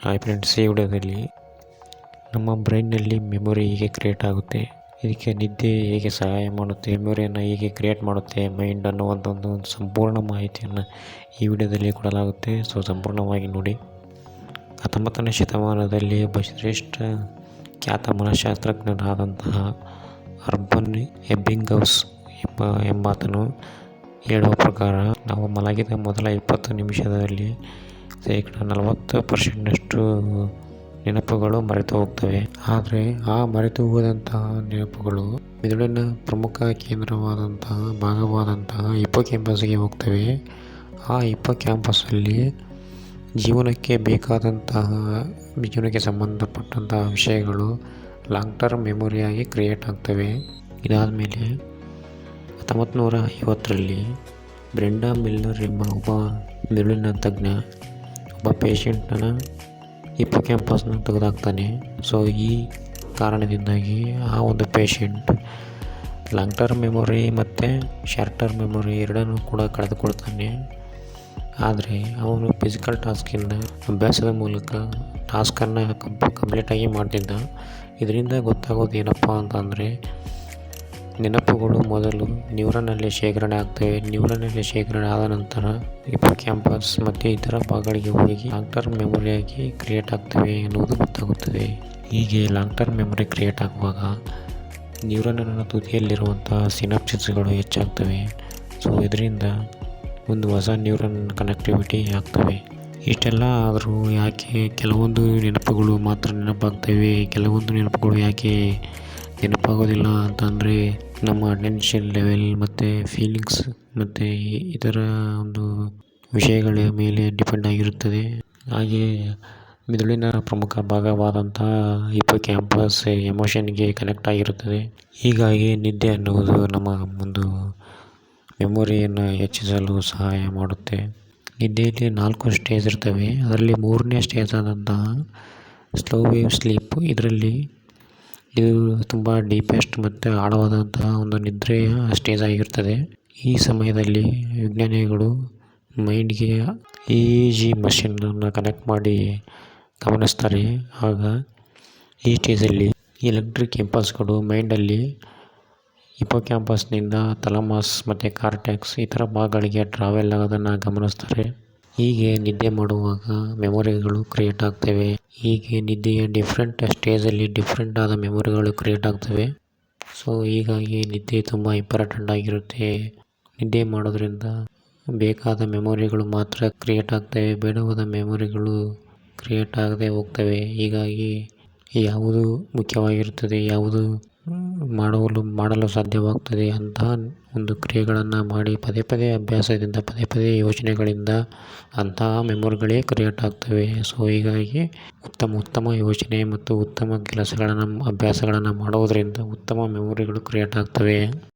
Hi friends ಈ ವಿಡಿಯೋದಲ್ಲಿ ನಮ್ಮ ಬ್ರೈನ್ನಲ್ಲಿ ಮೆಮೊರಿ ಹೇಗೆ ಕ್ರಿಯೇಟ್ ಆಗುತ್ತೆ, ಇದಕ್ಕೆ ನಿದ್ದೆ ಹೇಗೆ ಸಹಾಯ ಮಾಡುತ್ತೆ, ಮೆಮೊರಿಯನ್ನು ಹೇಗೆ ಕ್ರಿಯೇಟ್ ಮಾಡುತ್ತೆ, ಮೈಂಡ್ ಅನ್ನುವಂಥ ಒಂದು ಸಂಪೂರ್ಣ ಮಾಹಿತಿಯನ್ನು ಈ ವಿಡಿಯೋದಲ್ಲಿ ಕೊಡಲಾಗುತ್ತೆ. ಸೊ, ಸಂಪೂರ್ಣವಾಗಿ ನೋಡಿ. ಹತ್ತೊಂಬತ್ತನೇ ಶತಮಾನದಲ್ಲಿ ಒಬ್ಬ ಶ್ರೇಷ್ಠ ಖ್ಯಾತ ಮನಃಶಾಸ್ತ್ರಜ್ಞನಾದಂತಹ ಅರ್ಬನ್ ಎಬ್ಬಿಂಗೌಸ್ ಎಂಬ ಎಂಬಾತನು ಹೇಳುವ ಪ್ರಕಾರ, ನಾವು ಮಲಗಿದ ಮೊದಲ ಇಪ್ಪತ್ತು ನಿಮಿಷದಲ್ಲಿ ಶೇಕಡ ನಲವತ್ತು ಪರ್ಸೆಂಟ್ನಷ್ಟು ನೆನಪುಗಳು ಮರೆತು ಹೋಗ್ತವೆ ಆದರೆ ಆ ಮರೆತು ಹೋದಂತಹ ನೆನಪುಗಳು ಮೆದುಳಿನ ಪ್ರಮುಖ ಕೇಂದ್ರವಾದಂತಹ ಭಾಗವಾದಂತಹ ಹಿಪ್ಪೋ ಕ್ಯಾಂಪಸ್ಗೆ ಹೋಗ್ತವೆ. ಆ ಹಿಪ್ಪೋ ಕ್ಯಾಂಪಸ್ಸಲ್ಲಿ ಜೀವನಕ್ಕೆ ಬೇಕಾದಂತಹ, ಜೀವನಕ್ಕೆ ಸಂಬಂಧಪಟ್ಟಂತಹ ವಿಷಯಗಳು ಲಾಂಗ್ ಟರ್ಮ್ ಮೆಮೊರಿಯಾಗಿ ಕ್ರಿಯೇಟ್ ಆಗ್ತವೆ. ಇದಾದ ಮೇಲೆ ಹತ್ತೊಂಬತ್ತು ನೂರ ಐವತ್ತರಲ್ಲಿ ಬ್ರೆಂಡಾ ಮಿಲ್ಲರ್ ಎಂಬ ಒಬ್ಬ ಮೆದುಳಿನ ತಜ್ಞ ಒಬ್ಬ ಪೇಷಂಟನ ಹಿಪ್ಪೋ ಕ್ಯಾಂಪಸ್ನ ತೆಗೆದಾಕ್ತಾನೆ. ಸೊ ಈ ಕಾರಣದಿಂದಾಗಿ ಆ ಒಂದು ಪೇಷಂಟ್ ಲಾಂಗ್ ಟರ್ಮ್ ಮೆಮೊರಿ ಮತ್ತು ಶಾರ್ಟ್ ಟರ್ಮ್ ಮೆಮೊರಿ ಎರಡನ್ನೂ ಕೂಡ ಕಳೆದುಕೊಳ್ತಾನೆ. ಆದರೆ ಅವನು ಫಿಸಿಕಲ್ ಟಾಸ್ಕಿಂದ ಅಭ್ಯಾಸದ ಮೂಲಕ ಟಾಸ್ಕನ್ನು ಕಂಪ್ ಕಂಪ್ಲೀಟಾಗಿ ಮಾಡ್ತಿದ್ದ. ಇದರಿಂದ ಗೊತ್ತಾಗೋದು ಏನಪ್ಪ ಅಂತಂದರೆ ನೆನಪುಗಳು ಮೊದಲು ನ್ಯೂರನಲ್ಲಿ ಶೇಖರಣೆ ಆಗ್ತವೆ. ನ್ಯೂರನಲ್ಲಿ ಶೇಖರಣೆ ಆದ ನಂತರ ಕ್ಯಾಂಪಸ್ ಮತ್ತು ಇತರ ಭಾಗಗಳಿಗೆ ಹೋಗಿ ಲಾಂಗ್ ಟರ್ಮ್ ಮೆಮೊರಿಯಾಗಿ ಕ್ರಿಯೇಟ್ ಆಗ್ತವೆ ಎನ್ನುವುದು ಗೊತ್ತಾಗುತ್ತದೆ. ಹೀಗೆ ಲಾಂಗ್ ಟರ್ಮ್ ಮೆಮೊರಿ ಕ್ರಿಯೇಟ್ ಆಗುವಾಗ ನ್ಯೂರನ ತುದಿಯಲ್ಲಿರುವಂಥ ಸಿನಾಪ್ಸಿಸ್ಗಳು ಹೆಚ್ಚಾಗ್ತವೆ. ಸೊ, ಇದರಿಂದ ಒಂದು ಹೊಸ ನ್ಯೂರನ್ ಕನೆಕ್ಟಿವಿಟಿ ಆಗ್ತವೆ. ಇಷ್ಟೆಲ್ಲ ಆದರೂ ಯಾಕೆ ಕೆಲವೊಂದು ನೆನಪುಗಳು ಮಾತ್ರ ನೆನಪಾಗ್ತವೆ? ಕೆಲವೊಂದು ನೆನಪುಗಳು ಯಾಕೆ ನೆನಪಾಗೋದಿಲ್ಲ ಅಂತಂದರೆ ನಮ್ಮ ಅಟೆನ್ಷನ್ ಲೆವೆಲ್ ಮತ್ತು ಫೀಲಿಂಗ್ಸ್ ಮತ್ತು ಇತರ ಒಂದು ವಿಷಯಗಳ ಮೇಲೆ ಡಿಪೆಂಡ್ ಆಗಿರುತ್ತದೆ. ಹಾಗೆ ಮೆದುಳಿನ ಪ್ರಮುಖ ಭಾಗವಾದಂತಹ ಹಿಪ್ಪೋ ಕ್ಯಾಂಪಸ್ ಎಮೋಷನ್ಗೆ ಕನೆಕ್ಟ್ ಆಗಿರುತ್ತದೆ. ಹೀಗಾಗಿ ನಿದ್ದೆ ಅನ್ನುವುದು ನಮ್ಮ ಒಂದು ಮೆಮೊರಿಯನ್ನು ಹೆಚ್ಚಿಸಲು ಸಹಾಯ ಮಾಡುತ್ತೆ. ನಿದ್ದೆಯಲ್ಲಿ ನಾಲ್ಕು ಸ್ಟೇಜ್ ಇರ್ತವೆ. ಅದರಲ್ಲಿ ಮೂರನೇ ಸ್ಟೇಜ್ ಆದಂತಹ ಸ್ಲೋ ವೇವ್ ಸ್ಲೀಪ್ ಇದರಲ್ಲಿ ಇದು ತುಂಬ ಡೀಪೆಸ್ಟ್ ಮತ್ತು ಆಳವಾದಂತಹ ಒಂದು ನಿದ್ರೆಯ ಸ್ಟೇಜ್ ಆಗಿರ್ತದೆ. ಈ ಸಮಯದಲ್ಲಿ ವಿಜ್ಞಾನಿಗಳು ಮೈಂಡ್ಗೆ ಇ ಜಿ ಮಷಿನನ್ನು ಕನೆಕ್ಟ್ ಮಾಡಿ ಗಮನಿಸ್ತಾರೆ. ಆಗ ಈ ಸ್ಟೇಜಲ್ಲಿ ಎಲೆಕ್ಟ್ರಿಕ್ ಇಂಪಲ್ಸ್ಗಳು ಮೈಂಡಲ್ಲಿ ಇಪೋ ಕ್ಯಾಂಪಸ್ನಿಂದ ತಲಮಾಸ್ ಮತ್ತು ಕಾರ್ಟ್ಯಾಕ್ಸ್ ಥರ ಭಾಗಗಳಿಗೆ ಟ್ರಾವೆಲ್ ಆಗೋದನ್ನು ಗಮನಿಸ್ತಾರೆ. ಹೀಗೆ ನಿದ್ದೆ ಮಾಡುವಾಗ ಮೆಮೊರಿಗಳು ಕ್ರಿಯೇಟ್ ಆಗ್ತವೆ. ಹೀಗೆ ನಿದ್ದೆಯ ಡಿಫ್ರೆಂಟ್ ಸ್ಟೇಜಲ್ಲಿ ಡಿಫ್ರೆಂಟ್ ಆದ ಮೆಮೊರಿಗಳು ಕ್ರಿಯೇಟ್ ಆಗ್ತವೆ. ಸೊ ಹೀಗಾಗಿ ನಿದ್ದೆ ತುಂಬ ಇಂಪಾರ್ಟೆಂಟ್ ಆಗಿರುತ್ತೆ. ನಿದ್ದೆ ಮಾಡೋದ್ರಿಂದ ಬೇಕಾದ ಮೆಮೊರಿಗಳು ಮಾತ್ರ ಕ್ರಿಯೇಟ್ ಆಗ್ತವೆ. ಬೇಡವಾದ ಮೆಮೊರಿಗಳು ಕ್ರಿಯೇಟ್ ಆಗದೆ ಹೋಗ್ತವೆ. ಹೀಗಾಗಿ ಯಾವುದು ಮುಖ್ಯವಾಗಿರುತ್ತದೆ? ಯಾವುದು ಮಾಡಲು ಮಾಡಲು ಸಾಧ್ಯವಾಗ್ತದೆ ಅಂತಹ ಒಂದು ಕ್ರಿಯೆಗಳನ್ನು ಮಾಡಿ ಪದೇ ಪದೇ ಅಭ್ಯಾಸದಿಂದ, ಪದೇ ಪದೇ ಯೋಚನೆಗಳಿಂದ ಅಂತಹ ಮೆಮೊರಿಗಳೇ ಕ್ರಿಯೇಟ್ ಆಗ್ತವೆ. ಸೊ, ಹೀಗಾಗಿ ಉತ್ತಮ ಉತ್ತಮ ಯೋಚನೆ ಮತ್ತು ಉತ್ತಮ ಕೆಲಸಗಳನ್ನು, ಅಭ್ಯಾಸಗಳನ್ನು ಮಾಡೋದರಿಂದ ಉತ್ತಮ ಮೆಮೊರಿಗಳು ಕ್ರಿಯೇಟ್ ಆಗ್ತವೆ.